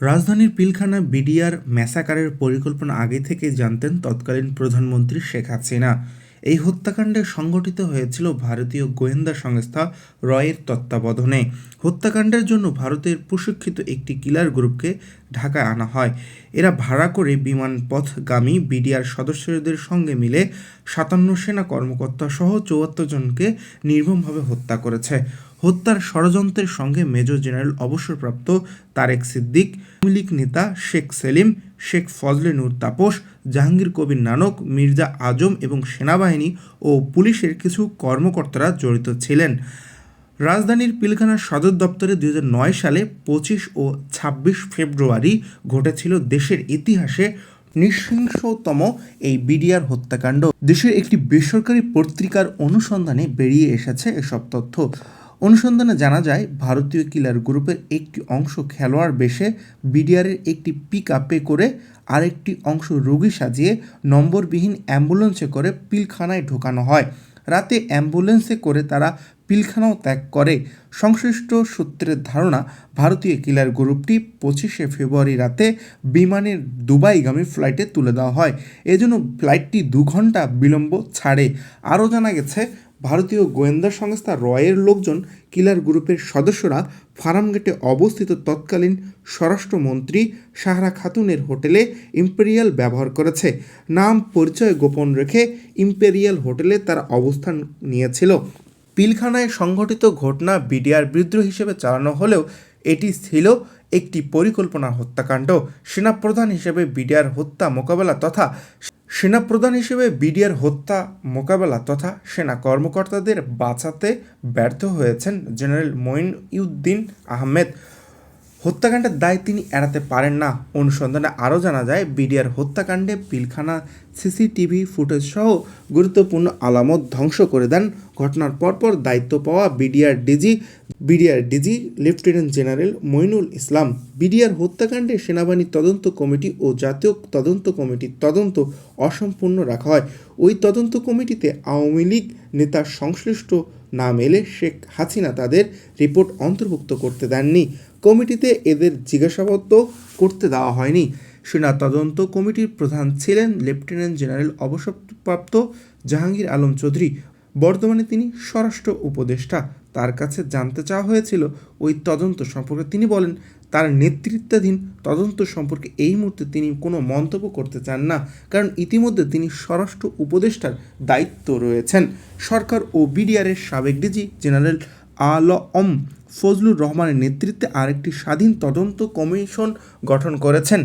রাজধানীর পিলখানা বিডিআর ম্যাসাকারের পরিকল্পনা আগে থেকে জানতেন তৎকালীন প্রধানমন্ত্রী শেখ হাসিনা। এই হত্যাকাণ্ডে সংগঠিত হয়েছিল ভারতীয় গোয়েন্দা সংস্থা রয়ের তত্ত্বাবধানে। হত্যাকাণ্ডের জন্য ভারতের প্রশিক্ষিত একটি কিলার গ্রুপকে ঢাকায় আনা হয়। এরা ভাড়া করে বিমান বিমানপথগামী বিডিআর সদস্যদের সঙ্গে মিলে সাতান্ন সেনা কর্মকর্তা সহ চুয়াত্তর জনকে নির্মমভাবে হত্যা করেছে। হত্যার ষড়যন্ত্রের সঙ্গে মেজর জেনারেল অবসরপ্রাপ্ত তারেক সিদ্দিক লীগ নেতা শেখ সেলিম, শেখ ফজলে নূর তাপস, জাহাঙ্গীর কবির নানক, মির্জা আজম এবং সেনাবাহিনী ও পুলিশের কিছু কর্মকর্তারা জড়িত ছিলেন। রাজধানীর পিলখানার সদর দপ্তরে দুই হাজার নয় সালে পঁচিশ ও ছাব্বিশ ফেব্রুয়ারি ঘটেছিল দেশের ইতিহাসে নৃশংসতম এই বিডিআর হত্যাকাণ্ড। দেশের একটি বেসরকারি পত্রিকার অনুসন্ধানে বেরিয়ে এসেছে এসব তথ্য। অনুসন্ধানে জানা যায়, ভারতীয় কিলার গ্রুপের একটি অংশ খেলোয়াড় বেশে বিডিআরের একটি পিক আপে করে আরেকটি অংশ রোগী সাজিয়ে নম্বরবিহীন অ্যাম্বুলেন্সে করে পিলখানায় ঢোকানো হয়। রাতে অ্যাম্বুলেন্সে করে তারা পিলখানাও ত্যাগ করে। সংশ্লিষ্ট সূত্রের ধারণা, ভারতীয় কিলার গ্রুপটি পঁচিশে ফেব্রুয়ারি রাতে বিমানের দুবাইগামী ফ্লাইটে তুলে দেওয়া হয়। এজন্য ফ্লাইটটি দু ঘণ্টা বিলম্ব ছাড়ে। আরও জানা গেছে, ভারতীয় গোয়েন্দা সংস্থা রয়ের লোকজন কিলার গ্রুপের সদস্যরা ফার্মগেটে অবস্থিত তৎকালীন স্বরাষ্ট্রমন্ত্রী সাহরা খাতুনের হোটেলে ইম্পেরিয়াল ব্যবহার করেছে। নাম পরিচয় গোপন রেখে ইম্পেরিয়াল হোটেলে তারা অবস্থান নিয়েছিল। পিলখানায় সংঘটিত ঘটনা বিডিআর বিদ্রোহ হিসেবে চালানো হলেও এটি ছিল একটি পরিকল্পনা হত্যাকাণ্ড। সেনাপ্রধান হিসেবে বিডিআর হত্যা মোকাবেলা তথা সেনাপ্রধান হিসেবে বিডিআর হত্যা মোকাবেলা তথা সেনা কর্মকর্তাদের বাঁচাতে ব্যর্থ হয়েছেন জেনারেল মঈন উদ্দিন আহমেদ। হত্যাকাণ্ডের দায় তিনি এড়াতে পারেন না। অনুসন্ধানে আরও জানা যায়, বিডিআর হত্যাকাণ্ডে পিলখানা সিসিটিভি ফুটেজ সহ গুরুত্বপূর্ণ আলামত ধ্বংস করে দেন। ঘটনার পরপর দায়িত্ব পাওয়া BDR DG BDR DG lieutenant general Moinul Islam. BDR হত্যাকাণ্ডে সেনাবাহিনী তদন্ত কমিটি ও জাতীয় তদন্ত কমিটির তদন্ত অসম্পূর্ণ রাখা হয়। ওই তদন্ত কমিটিতে আওয়ামী লীগ নেতার সংশ্লিষ্ট নাম মেলে শেখ হাসিনা তাদের রিপোর্ট অন্তর্ভুক্ত করতে দেননি। কমিটিতে এদের জিজ্ঞাসাবাদ করতে দেওয়া হয়নি। সেনা তদন্ত কমিটির প্রধান ছিলেন লেফটেন্যান্ট জেনারেল অবসরপ্রাপ্ত জাহাঙ্গীর আলম চৌধুরী। বর্তমানে তিনি স্বরাষ্ট্র উপদেষ্টা। তার কাছে জানতে চাওয়া হয়েছিল, ওই তদন্ত সম্পর্কে। তিনি বলেন, তার নেতৃত্বাধীন তদন্ত সম্পর্কে এই মুহূর্তে তিনি কোনো মন্তব্য করতে চান না, কারণ ইতিমধ্যে তিনি স্বরাষ্ট্র উপদেষ্টার দায়িত্ব রয়েছেন। সরকার ও বিডিআরের সাবেক ডিজি জেনারেল আলম ফজলুর রহমানের নেতৃত্বে আরেকটি স্বাধীন তদন্ত কমিশন গঠন করেছেন।